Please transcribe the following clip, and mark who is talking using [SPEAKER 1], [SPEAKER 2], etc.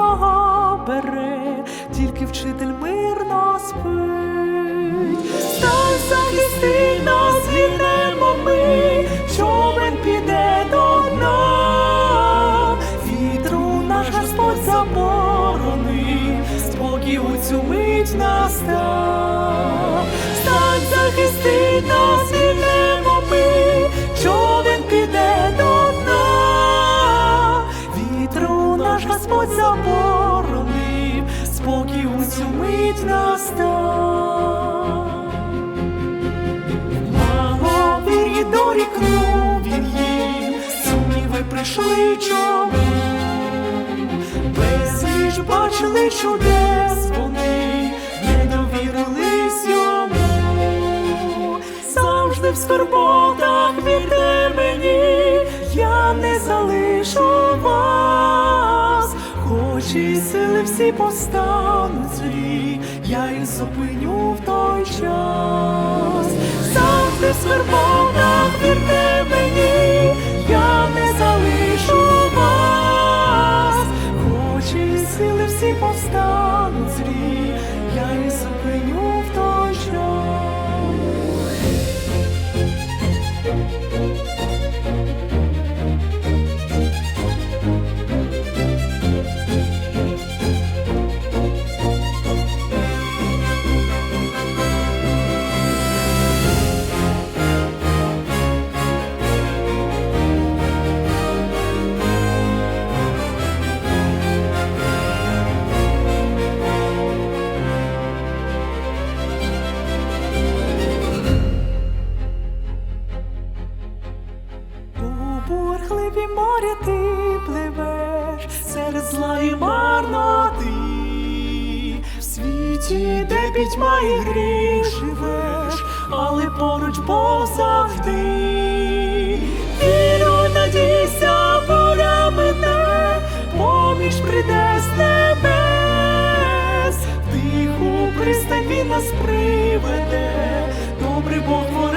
[SPEAKER 1] серце бере, тільки вчитель мирно спить. Стань захисти нас, вільнемо ми, човен піде до дна. Вітру наш Господь заборонив, спокій у цю мить настав. Господь заборонив, спокій у цю мить настав. Мало вір'ї дорікнув він їм, сумніви прийшли чому. Безліч бачили чудес вони, не довірились йому. Завжди в скорботах вірте мені, я не залишу вас. Хоч сили всі постануть злі, я їх зупиню в той час. Завжди свербов скорботах вірте Бурхливі моря ти пливеш серед зла і марноти, в світі, де пітьма і гріх живеш, але поруч Бог завжди. Віру, надійся, буря мене, поміж прийде з небес, тиху пристань він нас приведе, добрий Бог